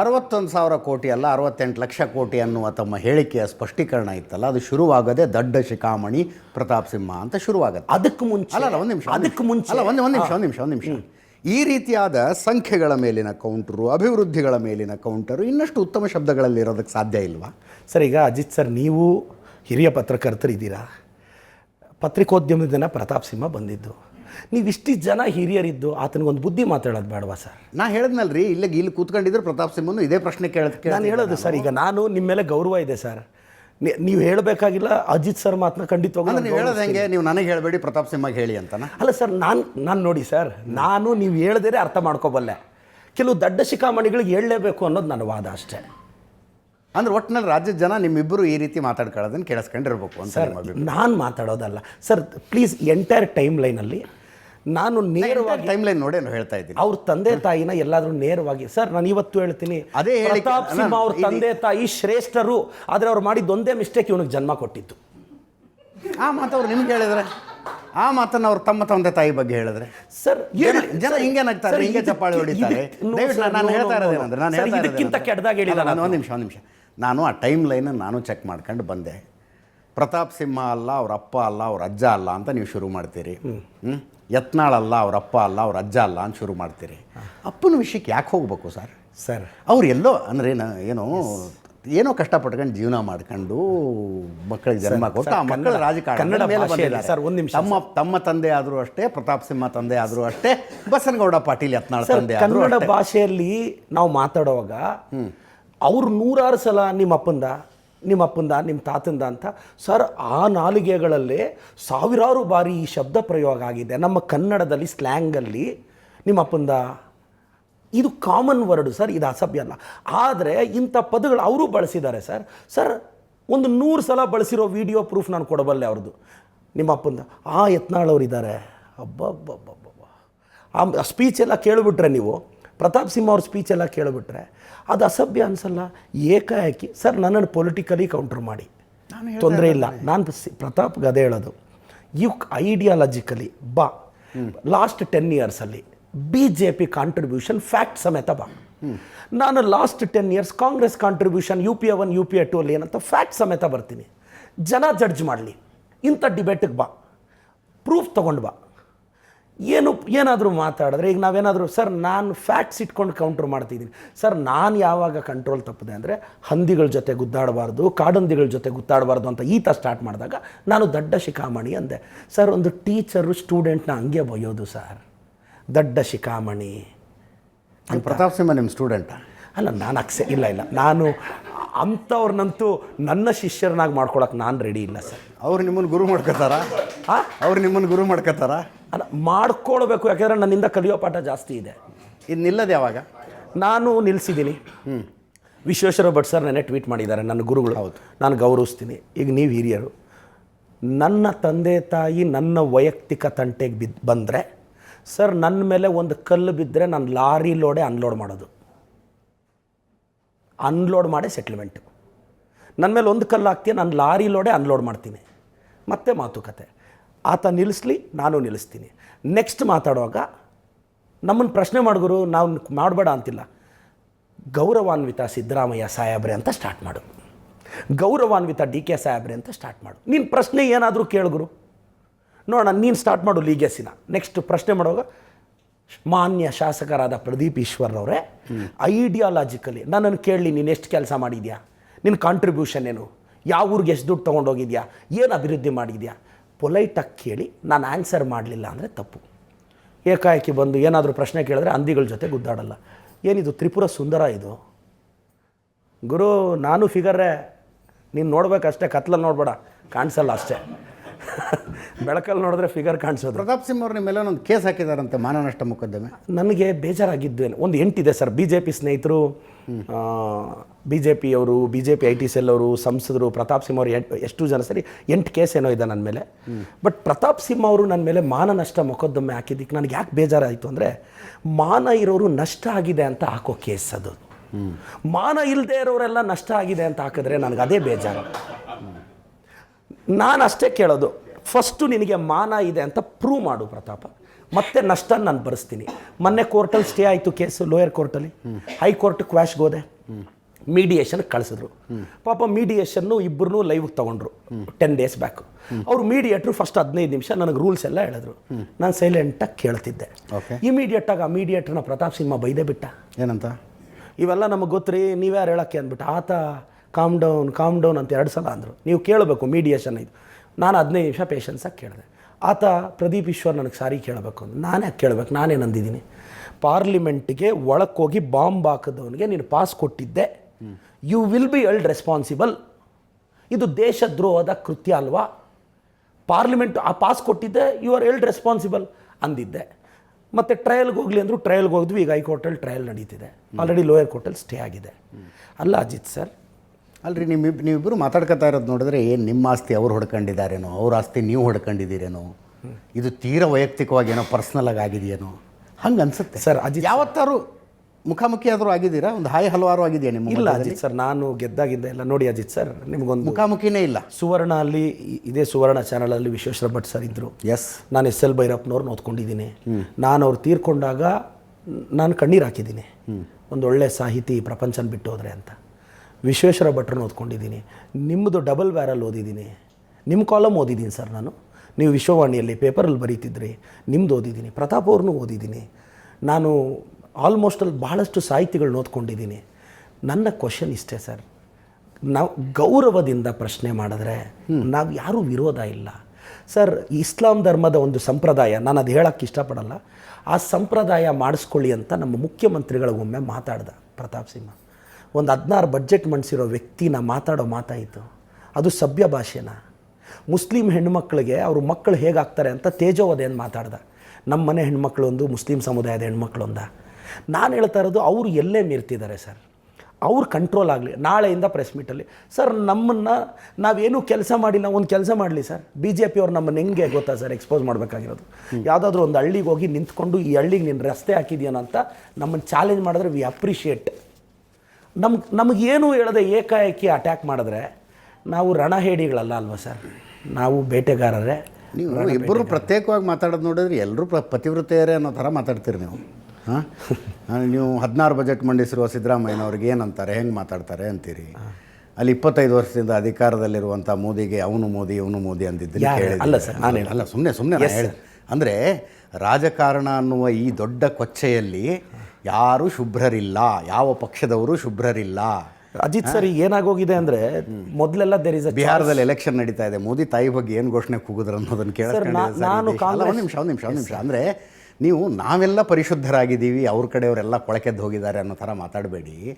ಅರವತ್ತೊಂದು ಸಾವಿರ ಕೋಟಿ ಅಲ್ಲ ಅರವತ್ತೆಂಟು ಲಕ್ಷ ಕೋಟಿ ಅನ್ನುವ ತಮ್ಮ ಹೇಳಿಕೆಯ ಸ್ಪಷ್ಟೀಕರಣ ಇತ್ತಲ್ಲ ಅದು ಶುರುವಾಗದೆ ದಡ್ಡ ಶಿಖಾಮಣಿ ಪ್ರತಾಪ್ ಸಿಂಹ ಅಂತ ಶುರುವಾಗುತ್ತೆ. ಅದಕ್ಕೆ ಮುಂಚೆ. ಅಲ್ಲ ಅಲ್ಲ ಒಂದು ನಿಮಿಷ ಅದಕ್ಕೆ ಮುಂಚೆ. ಅಲ್ಲ ಒಂದು ಒಂದು ನಿಮಿಷ ಒಂದು ನಿಮಿಷ ಒಂದು ನಿಮಿಷ. ಈ ರೀತಿಯಾದ ಸಂಖ್ಯೆಗಳ ಮೇಲಿನ ಕೌಂಟರು ಅಭಿವೃದ್ಧಿಗಳ ಮೇಲಿನ ಕೌಂಟರು ಇನ್ನಷ್ಟು ಉತ್ತಮ ಶಬ್ದಗಳಲ್ಲಿ ಇರೋದಕ್ಕೆ ಸಾಧ್ಯ ಇಲ್ವಾ? ಸರ್ ಈಗ ಅಜಿತ್ ಸರ್ ನೀವು ಹಿರಿಯ ಪತ್ರಕರ್ತರಿದ್ದೀರಾ? ಪತ್ರಿಕೋದ್ಯಮದಿಂದ ಪ್ರತಾಪ್ ಸಿಂಹ ಬಂದಿದ್ದು. ನೀವು ಇಷ್ಟಿಷ್ಟು ಜನ ಹಿರಿಯರಿದ್ದು ಆತನಿಗೊಂದು ಬುದ್ಧಿ ಮಾತಾಡೋದು ಬೇಡವಾ ಸರ್? ನಾ ರೀ ಇಲ್ಲಿ ಇಲ್ಲಿ ಕೂತ್ಕೊಂಡಿದ್ರು ಪ್ರತಾಪ್ ಸಿಂಹನು ಇದೇ ಪ್ರಶ್ನೆ ಕೇಳ ನಾನು ಹೇಳೋದು ಸರ್ ಈಗ ನಾನು ನಿಮ್ಮ ಮೇಲೆ ಗೌರವ ಇದೆ ಸರ್. ನೀವು ಹೇಳಬೇಕಾಗಿಲ್ಲ ಅಜಿತ್ ಸರ್ ಮಾತನ್ನ ಖಂಡಿತ ನೀವು ಹೇಳೋದು ಹೆಂಗೆ? ನೀವು ನನಗೆ ಹೇಳಬೇಡಿ ಪ್ರತಾಪ್ ಸಿಂಹ ಹೇಳಿ ಅಂತನ ಅಲ್ಲ ಸರ್ ನಾನು ನಾನು ನೋಡಿ ಸರ್ ನಾನು ನೀವು ಹೇಳ್ದೇನೆ ಅರ್ಥ ಮಾಡ್ಕೋಬಲ್ಲೆ. ಕೆಲವು ದಡ್ಡ ಶಿಖಾಮಣಿಗಳಿಗೆ ಹೇಳಲೇಬೇಕು ಅನ್ನೋದು ನನ್ನ ವಾದ ಅಷ್ಟೇ. ಅಂದ್ರೆ ಒಟ್ಟಿನಲ್ಲಿ ರಾಜ್ಯದ ಜನ ನಿಮ್ಮಿಬ್ಬರು ಈ ರೀತಿ ಮಾತಾಡ್ಕೊಳ್ಳೋದನ್ನ ಕೇಳಿಸ್ಕೊಂಡಿರ್ಬೇಕು ಅಂತ ಸರ್ ನಾನು ಮಾತಾಡೋದಲ್ಲ. ಸರ್ ಪ್ಲೀಸ್ ಎಂಟೈರ್ ಟೈಮ್ ಲೈನಲ್ಲಿ ನಾನು ನೇರವಾಗಿ ಟೈಮ್ ಲೈನ್ ನೋಡಿ ಹೇಳ್ತಾ ಇದ್ದೀನಿ. ಅವ್ರ ತಂದೆ ತಾಯಿನ ಎಲ್ಲಾದ್ರೂ ನೇರವಾಗಿ ಸರ್ ನಾನು ಇವತ್ತು ಹೇಳ್ತೀನಿ. ಅದೇ ಪ್ರತಾಪ್ ಸಿಂಹ ಅವ್ರ ತಂದೆ ತಾಯಿ ಶ್ರೇಷ್ಠರು ಆದರೆ ಅವ್ರು ಮಾಡಿದ ಒಂದೇ ಮಿಸ್ಟೇಕ್ ಇವನಿಗೆ ಜನ್ಮ ಕೊಟ್ಟಿತ್ತು. ಆ ಮಾತು ಅವ್ರು ನಿಮ್ಗೆ ಹೇಳಿದ್ರೆ? ಆ ಮಾತನ್ನ ಅವ್ರು ತಮ್ಮ ತಂದೆ ತಾಯಿ ಬಗ್ಗೆ ಹೇಳಿದ್ರೆ? ಸರ್ ಜನ ಜನ ಹಿಂಗೇನಾಗ್ತಾರೆ ಹಿಂಗೆ ಚಪ್ಪಾಳಿ ಹೊಡಿತಾರೆ. ದಯವಿಟ್ಟು ನಾನು- ಹೇಳ್ತಾ ಇರೋದೇನಂದ್ರೆ ನಾನು ಹೇಳ್ತಾ ಇದಕ್ಕಿಂತ ಕೆಟ್ಟದಾಗಿ ಹೇಳಿಲ್ಲ ನಾನು ಒಂದು ನಿಮಿಷ ಒಂದು ನಿಮಿಷ. ನಾನು ಆ ಟೈಮ್ ಲೈನ್ ನಾನು ಚೆಕ್ ಮಾಡ್ಕೊಂಡು ಬಂದೆ. ಪ್ರತಾಪ್ ಸಿಂಹ ಅಲ್ಲ ಅವ್ರ ಅಪ್ಪ ಅಲ್ಲ ಅವ್ರ ಅಜ್ಜ ಅಲ್ಲ ಅಂತ ನೀವು ಶುರು ಮಾಡ್ತೀರಿ. ಹ್ಮ್? ಯತ್ನಾಳ್ ಅಲ್ಲ ಅವ್ರ ಅಪ್ಪ ಅಲ್ಲ ಅವ್ರ ಅಜ್ಜ ಅಲ್ಲ ಅಂತ ಶುರು ಮಾಡ್ತೀರಿ. ಅಪ್ಪನ ವಿಷಯಕ್ಕೆ ಯಾಕೆ ಹೋಗ್ಬೇಕು ಸರ್? ಸರ್. ಅವ್ರು ಎಲ್ಲೋ ಅಂದ್ರೆ ಏನೋ ಏನೋ ಏನೋ ಕಷ್ಟಪಟ್ಕೊಂಡು ಜೀವನ ಮಾಡ್ಕೊಂಡು ಮಕ್ಕಳಿಗೆ ಜನ್ಮ ಕೊಟ್ಟು ಆ ಮಕ್ಕಳ ರಾಜಕಾರಣ ಸರ್, ಒಂದು ನಿಮಿಷ ತಮ್ಮ ತಮ್ಮ ತಂದೆ ಆದರೂ ಅಷ್ಟೇ ಪ್ರತಾಪ್ ಸಿಂಹ ತಂದೆ ಆದರೂ ಅಷ್ಟೇ ಬಸನಗೌಡ ಪಾಟೀಲ್ ಯತ್ನಾಳ್ ತಂದೆ ಕನ್ನಡ ಭಾಷೆಯಲ್ಲಿ ನಾವು ಮಾತಾಡುವಾಗ ಅವ್ರು ನೂರಾರು ಸಲ ನಿಮ್ಮ ಅಪ್ಪಂದ ನಿಮ್ಮ ಅಪ್ಪಂದ ನಿಮ್ಮ ತಾತಂದ ಅಂತ. ಸರ್, ಆ ನಾಲಿಗೆಗಳಲ್ಲೇ ಸಾವಿರಾರು ಬಾರಿ ಈ ಶಬ್ದ ಪ್ರಯೋಗ ಆಗಿದೆ. ನಮ್ಮ ಕನ್ನಡದಲ್ಲಿ ಸ್ಲ್ಯಾಂಗಲ್ಲಿ ನಿಮ್ಮ ಅಪ್ಪಂದ ಇದು ಕಾಮನ್ ವರ್ಡ್ ಸರ್, ಇದು ಅಸಭ್ಯ ಅಲ್ಲ. ಆದರೆ ಇಂಥ ಪದಗಳು ಅವರು ಬಳಸಿದ್ದಾರೆ ಸರ್. ಸರ್, ಒಂದು ನೂರು ಸಲ ಬಳಸಿರೋ ವಿಡಿಯೋ ಪ್ರೂಫ್ ನಾನು ಕೊಡಬಲ್ಲೆ ಅವ್ರದ್ದು. ನಿಮ್ಮ ಅಪ್ಪಂದ ಆ ಯತ್ನಾಳವ್ರು ಇದ್ದಾರೆ ಅಬ್ಬಬ್ಬಬ್ಬಬ್ಬ ಆ ಸ್ಪೀಚ್ ಎಲ್ಲ ಕೇಳಿಬಿಟ್ರೆ ನೀವು. ಪ್ರತಾಪ್ ಸಿಂಹ ಅವ್ರ ಸ್ಪೀಚ್ ಎಲ್ಲ ಕೇಳಿಬಿಟ್ರೆ ಅದು ಅಸಭ್ಯ ಅನಿಸಲ್ಲ? ಏಕಾಏಕಿ. ಸರ್ ನನ್ನನ್ನು ಪೊಲಿಟಿಕಲಿ ಕೌಂಟರ್ ಮಾಡಿ. ತೊಂದರೆ ಇಲ್ಲ. ನಾನು ಪ್ರತಾಪ್ ಗದೆ ಹೇಳೋದು. ಯು ಐಡಿಯಾಲಜಿಕಲಿ ಬಾ. Last ten ಇಯರ್ಸಲ್ಲಿ B J P contribution fact ಸಮೇತ ಬಾ. ನಾನು last ten years Congress contribution U P A one U P A two ಅಲ್ಲಿ ಏನಂತ ಫ್ಯಾಕ್ಟ್ ಸಮೇತ ಬರ್ತೀನಿ. ಜನ ಜಡ್ಜ್ ಮಾಡಲಿ. ಇಂಥ ಡಿಬೇಟಿಗೆ ಬಾ. ಪ್ರೂಫ್ ತೊಗೊಂಡು ಬಾ. ಏನು ಏನಾದರೂ ಮಾತಾಡಿದ್ರೆ ಈಗ ನಾವೇನಾದರೂ ಸರ್ ನಾನು ಫ್ಯಾಕ್ಟ್ಸ್ ಇಟ್ಕೊಂಡು ಕೌಂಟ್ರ್ ಮಾಡ್ತಿದ್ದೀನಿ. ಸರ್ ನಾನು ಯಾವಾಗ ಕಂಟ್ರೋಲ್ ತಪ್ಪಿದೆ ಅಂದರೆ ಹಂದಿಗಳ ಜೊತೆ ಗುದ್ದಾಡಬಾರ್ದು ಕಾಡಂದಿಗಳ ಜೊತೆ ಗುದ್ದಾಡಬಾರ್ದು ಅಂತ ಈತ ಸ್ಟಾರ್ಟ್ ಮಾಡಿದಾಗ ನಾನು ದಡ್ಡ ಶಿಖಾಮಣಿ ಅಂದೆ. ಸರ್ ಒಂದು ಟೀಚರು ಸ್ಟೂಡೆಂಟ್ನ ಹಂಗೆ ಬಯ್ಯೋದು ಸರ್. ದಡ್ಡ ಶಿಖಾಮಣಿ. ಪ್ರತಾಪ್ ಸಿಂಹ ನಿಮ್ಮ ಸ್ಟೂಡೆಂಟ ಅಲ್ಲ ನಾನು ಅಕ್ಸೆ ಇಲ್ಲ ಇಲ್ಲ. ನಾನು ಅಂಥವ್ರನ್ನಂತೂ ನನ್ನ ಶಿಷ್ಯರನ್ನಾಗಿ ಮಾಡ್ಕೊಳಕ್ಕೆ ನಾನು ರೆಡಿ ಇಲ್ಲ ಸರ್. ಅವ್ರು ನಿಮ್ಮನ್ನು ಗುರು ಮಾಡ್ಕೋತಾರಾ? ಹಾಂ ಅವ್ರು ನಿಮ್ಮನ್ನು ಗುರು ಮಾಡ್ಕೋತಾರಾ? ಅಲ್ಲ ಮಾಡ್ಕೊಳ್ಬೇಕು ಯಾಕೆಂದರೆ ನನ್ನಿಂದ ಕಲಿಯೋ ಪಾಠ ಜಾಸ್ತಿ ಇದೆ. ಇದು ನಿಲ್ಲದೆ ಯಾವಾಗ? ನಾನು ನಿಲ್ಲಿಸಿದ್ದೀನಿ ವಿಶ್ವೇಶ್ವರ ಭಟ್ ಸರ್ ನೆನೆ ಟ್ವೀಟ್ ಮಾಡಿದ್ದಾರೆ ನನ್ನ ಗುರುಗಳು. ಹೌದು. ನಾನು ಗೌರವಿಸ್ತೀನಿ. ಈಗ ನೀವು ಹಿರಿಯರು ನನ್ನ ತಂದೆ ತಾಯಿ ನನ್ನ ವೈಯಕ್ತಿಕ ತಂಟೆಗೆ ಬಿದ್ದು ಬಂದರೆ ಸರ್ ನನ್ನ ಮೇಲೆ ಒಂದು ಕಲ್ಲು ಬಿದ್ದರೆ ನಾನು ಲಾರಿ ಲೋಡೆ ಅನ್ಲೋಡ್ ಮಾಡೋದು. ಅನ್ಲೋಡ್ ಮಾಡೇ ಸೆಟ್ಲ್ಮೆಂಟು ನನ್ನ ಮೇಲೆ ಒಂದು ಕಲ್ಲು ಹಾಕ್ತೀಯ ನಾನು ಲಾರಿ ಲೋಡೆ ಅನ್ಲೋಡ್ ಮಾಡ್ತೀನಿ. ಮತ್ತೆ ಮಾತುಕತೆ. ಆತ ನಿಲ್ಲಿಸ್ಲಿ, ನಾನು ನಿಲ್ಲಿಸ್ತೀನಿ. ನೆಕ್ಸ್ಟ್ ಮಾತಾಡುವಾಗ ನಮ್ಮನ್ನು ಪ್ರಶ್ನೆ ಮಾಡಿದ್ರು ನಾವು ಮಾಡಬೇಡ ಅಂತಿಲ್ಲ. ಗೌರವಾನ್ವಿತ ಸಿದ್ದರಾಮಯ್ಯ ಸಾಹೇಬ್ರೆ ಅಂತ ಸ್ಟಾರ್ಟ್ ಮಾಡು. ಗೌರವಾನ್ವಿತ ಡಿ ಕೆ ಸಾಹೇಬ್ರೆ ಅಂತ ಸ್ಟಾರ್ಟ್ ಮಾಡು. ನೀನು ಪ್ರಶ್ನೆ ಏನಾದರೂ ಕೇಳಿದ್ರು ನೋಡೋಣ, ನೀನು ಸ್ಟಾರ್ಟ್ ಮಾಡು ಲೀಗೇಸಿನ. ನೆಕ್ಸ್ಟ್ ಪ್ರಶ್ನೆ ಮಾಡುವಾಗ, ಮಾನ್ಯ ಶಾಸಕರಾದ ಪ್ರದೀಪ್ ಈಶ್ವರ್ರವರೇ ಐಡಿಯಾಲಜಿಕಲಿ ನನ್ನನ್ನು ಕೇಳಲಿ ನೀನು ಎಷ್ಟು ಕೆಲಸ ಮಾಡಿದ್ಯಾ? ನಿನ್ನ ಕಾಂಟ್ರಿಬ್ಯೂಷನ್ ಏನು? ಯಾವ ಊರಿಗೆ ಎಷ್ಟು ದುಡ್ಡು ತೊಗೊಂಡೋಗಿದ್ಯಾ? ಏನು ಅಭಿವೃದ್ಧಿ ಮಾಡಿದ್ಯಾ? ಪೊಲೈಟಾಗಿ ಕೇಳಿ ನಾನು ಆನ್ಸರ್ ಮಾಡಲಿಲ್ಲ ಅಂದರೆ ತಪ್ಪು. ಏಕಾಏಕಿ ಬಂದು ಏನಾದರೂ ಪ್ರಶ್ನೆ ಕೇಳಿದ್ರೆ ಹಂದಿಗಳ ಜೊತೆ ಗುದ್ದಾಡಲ್ಲ. ಏನಿದು ತ್ರಿಪುರ ಸುಂದರ ಇದು? ಗುರು ನಾನು ಫಿಗರ್ರೆ ನೀನು ನೋಡ್ಬೇಕಷ್ಟೇ ಕತ್ಲಲ್ಲಿ ನೋಡ್ಬೇಡ ಕಾಣಿಸಲ್ಲ ಅಷ್ಟೇ. ಬೆಳಕಲ್ಲಿ ನೋಡಿದ್ರೆ ಫಿಗರ್ ಕಾಣಿಸೋದು. ಪ್ರತಾಪ್ ಸಿಂಹ ಅವ್ರ ನಿಮ್ಮ ಮೇಲೆ ಒಂದು ಕೇಸ್ ಹಾಕಿದಾರಂತೆ ಮಾನನಷ್ಟ ಮೊಕದ್ದಮೆ. ನನಗೆ ಬೇಜಾರಾಗಿದ್ದೇನು ಒಂದು ಎಂಟಿದೆ ಸರ್ ಬಿ ಜೆ ಪಿ ಸ್ನೇಹಿತರು ಬಿ ಜೆ ಪಿಯವರು B J P I T cell ಅವರು, ಸಂಸದರು, ಪ್ರತಾಪ್ ಸಿಂಹ ಅವರು ಎಂಟು ಎಷ್ಟು ಜನ ಸರಿ ಎಂಟು ಕೇಸ್ ಏನೋ ಇದೆ ನನ್ನ ಮೇಲೆ. ಬಟ್ ಪ್ರತಾಪ್ ಸಿಂಹ ಅವರು ನನ್ನ ಮೇಲೆ ಮಾನ ನಷ್ಟ ಮೊಕದ್ದಮೆ ಹಾಕಿದ್ದಕ್ಕೆ ನನಗೆ ಯಾಕೆ ಬೇಜಾರಾಯಿತು ಅಂದರೆ ಮಾನ ಇರೋರು ನಷ್ಟ ಆಗಿದೆ ಅಂತ ಹಾಕೋ ಕೇಸ್ ಅದು. ಮಾನ ಇಲ್ಲದೆ ಇರೋರೆಲ್ಲ ನಷ್ಟ ಆಗಿದೆ ಅಂತ ಹಾಕಿದ್ರೆ ನನಗೆ ಅದೇ ಬೇಜಾರು. ನಾನು ಅಷ್ಟೇ ಕೇಳೋದು ಫಸ್ಟು ನಿನಗೆ ಮಾನ ಇದೆ ಅಂತ ಪ್ರೂವ್ ಮಾಡು ಪ್ರತಾಪ. ಮತ್ತೆ ನಷ್ಟ ನಾನು ಬರೆಸ್ತೀನಿ. ಮೊನ್ನೆ ಕೋರ್ಟಲ್ಲಿ ಸ್ಟೇ ಆಯಿತು ಕೇಸು ಲೋಯರ್ ಕೋರ್ಟಲ್ಲಿ ಹೈಕೋರ್ಟ್ ಕ್ವಾಶ್ಗೆ ಹೋದೆ. ಮೀಡಿಯೇಷನ್ ಕಳಿಸಿದ್ರು. ಪಾಪ ಮೀಡಿಯೇಷನ್ನು ಇಬ್ಬರನ್ನೂ ಲೈವ್ಗೆ ತೊಗೊಂಡ್ರು. ಟೆನ್ ಡೇಸ್ ಬ್ಯಾಕ್ ಅವರು ಮೀಡಿಯೇಟ್ರು ಫಸ್ಟ್ ಹದಿನೈದು ನಿಮಿಷ ನನಗೆ ರೂಲ್ಸ್ ಎಲ್ಲ ಹೇಳಿದ್ರು. ನಾನು ಸೈಲೆಂಟಾಗಿ ಕೇಳ್ತಿದ್ದೆ. ಇಮಿಡಿಯೇಟಾಗಿ ಆ ಮೀಡಿಯೇಟ್ರನ್ನ ಪ್ರತಾಪ್ ಸಿಂಹ ಬೈದೇ ಬಿಟ್ಟ. ಏನಂತ? ಇವೆಲ್ಲ ನಮಗೆ ಗೊತ್ತ್ರಿ ನೀವ್ಯಾರು ಹೇಳಕ್ಕೆ ಅಂದ್ಬಿಟ್ಟು. ಆತ ಕಾಮ್ ಡೌನ್ ಕಾಮ್ ಡೌನ್ ಅಂತ ಎರಡು ಸಲ ಅಂದರು. ನೀವು ಕೇಳಬೇಕು ಮೀಡಿಯೇಷನ್ ಇದು. ನಾನು ಹದಿನೈದು ನಿಮಿಷ ಪೇಷನ್ಸಾಗಿ ಕೇಳಿದೆ. ಆತ ಪ್ರದೀಪ್ ಈಶ್ವರ್ ನನಗೆ ಸಾರಿ ಕೇಳಬೇಕು ಅಂತ ನಾನೇ ಕೇಳಬೇಕು? ನಾನೇ ನಂದಿದ್ದೀನಿ. ಪಾರ್ಲಿಮೆಂಟ್ಗೆ ಒಳಕ್ಕೋಗಿ ಬಾಂಬ್ ಹಾಕಿದವನಿಗೆ ನೀನು ಪಾಸ್ ಕೊಟ್ಟಿದ್ದೆ. You will be held responsible ಇದು ದೇಶದ್ರೋಹದ ಕೃತ್ಯ ಅಲ್ವಾ? ಪಾರ್ಲಿಮೆಂಟ್ ಆ ಪಾಸ್ ಕೊಟ್ಟಿದ್ದೆ ಯು ಆರ್ ಎಲ್ಡ್ ರೆಸ್ಪಾನ್ಸಿಬಲ್ ಅಂದಿದ್ದೆ. ಮತ್ತು ಟ್ರಯಲ್ಗೆ ಹೋಗಲಿ ಅಂದರು ಟ್ರಯಲ್ಗೆ ಹೋಗಿದ್ವಿ ಈಗ ಹೈಕೋರ್ಟಲ್ಲಿ ಟ್ರಯಲ್ ನಡೀತಿದೆ. ಆಲ್ರೆಡಿ ಲೋಯರ್ ಕೋರ್ಟಲ್ಲಿ ಸ್ಟೇ ಆಗಿದೆ. ಅಲ್ಲ ಅಜಿತ್ ಸರ್ ಅಲ್ರಿ ನಿಮ್ಮ ನೀವಿಬ್ಬರು ಮಾತಾಡ್ಕೊತಾ ಇರೋದು ನೋಡಿದ್ರೆ ಏನು ನಿಮ್ಮ ಆಸ್ತಿ ಅವ್ರು ಹೊಡ್ಕೊಂಡಿದ್ದಾರೇನೋ ಅವ್ರ ಆಸ್ತಿ ನೀವು ಹೊಡ್ಕೊಂಡಿದ್ದೀರೇನೋ ಇದು ತೀರಾ ವೈಯಕ್ತಿಕವಾಗಿ ಏನೋ ಪರ್ಸ್ನಲ್ ಆಗಿ ಆಗಿದೆಯೇನೋ ಹಂಗೆ ಅನ್ಸುತ್ತೆ. ಸರ್, ಅಜಿತ್ ಯಾವತ್ತಾರು ಮುಖಾಮುಖಿ ಆದರೂ ಆಗಿದ್ದೀರಾ? ಒಂದು ಹಾಯ್ ಹಲವಾರು ಆಗಿದೆಯಾ ನಿಮ್ಮ ಇಲ್ಲ ಅಜಿತ್ ಸರ್ ನಾನು ಗೆದ್ದಾಗಿಂದ ಎಲ್ಲ ನೋಡಿ ಅಜಿತ್ ಸರ್ ನಿಮಗೊಂದು ಮುಖಾಮುಖಿನೇ ಇಲ್ಲ. ಸುವರ್ಣ ಅಲ್ಲಿ ಇದೇ ಸುವರ್ಣ ಚಾನಲಲ್ಲಿ ವಿಶ್ವೇಶ್ವರ ಭಟ್ ಸರ್ ಇದ್ದರು ಎಸ್ ನಾನು ಎಸ್ ಎಲ್ ಭೈರಪ್ಪನವ್ರನ್ನ ಓದ್ಕೊಂಡಿದ್ದೀನಿ. ನಾನು ಅವ್ರು ತೀರ್ಕೊಂಡಾಗ ನಾನು ಕಣ್ಣೀರು ಹಾಕಿದ್ದೀನಿ. ಒಂದು ಒಳ್ಳೆ ಸಾಹಿತಿ ಪ್ರಪಂಚನ ಬಿಟ್ಟು ಹೋದ್ರೆ ಅಂತ. ವಿಶ್ವೇಶ್ವರ ಭಟ್ರನ್ನ ಓದ್ಕೊಂಡಿದ್ದೀನಿ. ನಿಮ್ಮದು ಡಬಲ್ ಬ್ಯಾರಲ್ ಓದಿದ್ದೀನಿ. ನಿಮ್ಮ ಕಾಲಮ್ ಓದಿದ್ದೀನಿ ಸರ್ ನಾನು. ನೀವು ವಿಶ್ವವಾಣಿಯಲ್ಲಿ ಪೇಪರಲ್ಲಿ ಬರೀತಿದ್ರಿ. ನಿಮ್ದು ಓದಿದ್ದೀನಿ. ಪ್ರತಾಪ್ ಅವ್ರನ್ನೂ ಓದಿದ್ದೀನಿ. ನಾನು ಆಲ್ಮೋಸ್ಟ್ ಅಲ್ಲಿ ಭಾಳಷ್ಟು ಸಾಹಿತಿಗಳು ಓದ್ಕೊಂಡಿದ್ದೀನಿ. ನನ್ನ ಕ್ವಶನ್ ಇಷ್ಟೇ ಸರ್ ನಾವು ಗೌರವದಿಂದ ಪ್ರಶ್ನೆ ಮಾಡಿದ್ರೆ ನಾವು ಯಾರೂ ವಿರೋಧ ಇಲ್ಲ. ಸರ್ ಇಸ್ಲಾಂ ಧರ್ಮದ ಒಂದು ಸಂಪ್ರದಾಯ ನಾನು ಅದು ಹೇಳೋಕ್ಕೆ ಇಷ್ಟಪಡಲ್ಲ. ಆ ಸಂಪ್ರದಾಯ ಮಾಡಿಸ್ಕೊಳ್ಳಿ ಅಂತ ನಮ್ಮ ಮುಖ್ಯಮಂತ್ರಿಗಳಿಗೊಮ್ಮೆ ಮಾತಾಡ್ದ ಪ್ರತಾಪ್ ಸಿಂಹ. ಒಂದು ಹದಿನಾರು ಬಜೆಟ್ ಮಂಡಿಸಿರೋ ವ್ಯಕ್ತಿನ ಮಾತಾಡೋ ಮಾತಾಯಿತು. ಅದು ಸಭ್ಯ ಭಾಷೆನ? ಮುಸ್ಲಿಂ ಹೆಣ್ಮಕ್ಳಿಗೆ ಅವ್ರ ಮಕ್ಕಳು ಹೇಗಾಗ್ತಾರೆ ಅಂತ ತೇಜೋವಧೆಯನ್ನು ಮಾತಾಡ್ದ. ನಮ್ಮ ಮನೆ ಹೆಣ್ಮಕ್ಳು ಒಂದು ಮುಸ್ಲಿಂ ಸಮುದಾಯದ ಹೆಣ್ಮಕ್ಳು ಒಂದ ನಾನು ಹೇಳ್ತಾ ಇರೋದು ಅವರು ಎಲ್ಲೇ ಮೀರ್ತಿದ್ದಾರೆ ಸರ್. ಅವ್ರು ಕಂಟ್ರೋಲ್ ಆಗಲಿ ನಾಳೆಯಿಂದ ಪ್ರೆಸ್ ಮೀಟಲ್ಲಿ ಸರ್ ನಮ್ಮನ್ನು ನಾವೇನು ಕೆಲಸ ಮಾಡಿಲ್ಲ ಒಂದು ಕೆಲಸ ಮಾಡಲಿ ಸರ್. ಬಿ ಜೆ ಪಿಯವ್ರು ನಮ್ಮನ್ನು ಹೆಂಗೆ ಗೊತ್ತಾ ಸರ್ ಎಕ್ಸ್ಪೋಸ್ ಮಾಡಬೇಕಾಗಿರೋದು? ಯಾವುದಾದ್ರೂ ಒಂದು ಹಳ್ಳಿಗೆ ಹೋಗಿ ನಿಂತ್ಕೊಂಡು ಈ ಹಳ್ಳಿಗೆ ನೀನು ರಸ್ತೆ ಹಾಕಿದ್ಯಾನ ಅಂತ ನಮ್ಮನ್ನು ಚಾಲೆಂಜ್ ಮಾಡಿದ್ರೆ ವಿ ಅಪ್ರಿಷಿಯೇಟ್ ನಮ್ಗೆ ನಮಗೇನು ಹೇಳದೆ ಏಕಾಏಕಿ ಅಟ್ಯಾಕ್ ಮಾಡಿದ್ರೆ ನಾವು ರಣಹೇಡಿಗಳಲ್ಲ ಅಲ್ವಾ ಸರ್? ನಾವು ಬೇಟೆಗಾರರೇ. ನೀವು ಇಬ್ಬರು ಪ್ರತ್ಯೇಕವಾಗಿ ಮಾತಾಡೋದು ನೋಡಿದ್ರೆ ಎಲ್ಲರೂ ಪ್ರ ಪತಿವೃತ್ತೆಯರೇ ಅನ್ನೋ ಥರ ಮಾತಾಡ್ತೀರಿ ನೀವು. ಹಾಂ? ನೀವು ಹದಿನಾರು ಬಜೆಟ್ ಮಂಡಿಸಿರುವ ಸಿದ್ದರಾಮಯ್ಯನವ್ರಿಗೆ ಏನಂತಾರೆ ಹೆಂಗೆ ಮಾತಾಡ್ತಾರೆ ಅಂತೀರಿ? ಅಲ್ಲಿ ಇಪ್ಪತ್ತೈದು ವರ್ಷದಿಂದ ಅಧಿಕಾರದಲ್ಲಿರುವಂಥ ಮೋದಿಗೆ ಅವನು ಮೋದಿ ಅವನು ಮೋದಿ ಅಂದಿದ್ದು? ಅಲ್ಲ ಸರ್, ನಾನು ಅಲ್ಲ ಸುಮ್ಮನೆ ಸುಮ್ಮನೆ ಹೇಳಿ ಅಂದರೆ ರಾಜಕಾರಣ ಅನ್ನುವ ಈ ದೊಡ್ಡ ಕೊಚ್ಚೆಯಲ್ಲಿ ಯಾರೂ ಶುಭ್ರರಿಲ್ಲ ಯಾವ ಪಕ್ಷದವರು ಶುಭ್ರರಿಲ್ಲ. ಅಜಿತ್ ಸರ್ ಈಗ ಏನಾಗೋಗಿದೆ ಅಂದರೆ ಮೊದಲೆಲ್ಲ ದೇರ್ ಇಸ್ ಬಿಹಾರದಲ್ಲಿ ಎಲೆಕ್ಷನ್ ನಡೀತಾ ಇದೆ. ಮೋದಿ ತಾಯಿ ಬಗ್ಗೆ ಏನು ಘೋಷಣೆ ಕೂಗಿದ್ರು ಅನ್ನೋದನ್ನು ಕೇಳಿ ನಾನು ನಿಮಿಷ ಒಂದು ನಿಮಿಷ ಒಂದು ನಿಮಿಷ. ಅಂದರೆ ನೀವು ನಾವೆಲ್ಲ ಪರಿಶುದ್ಧರಾಗಿದ್ದೀವಿ ಅವ್ರ ಕಡೆಯವರೆಲ್ಲ ಕೊಳಕೆದ್ದು ಹೋಗಿದ್ದಾರೆ ಅನ್ನೋ ಥರ ಮಾತಾಡಬೇಡಿ.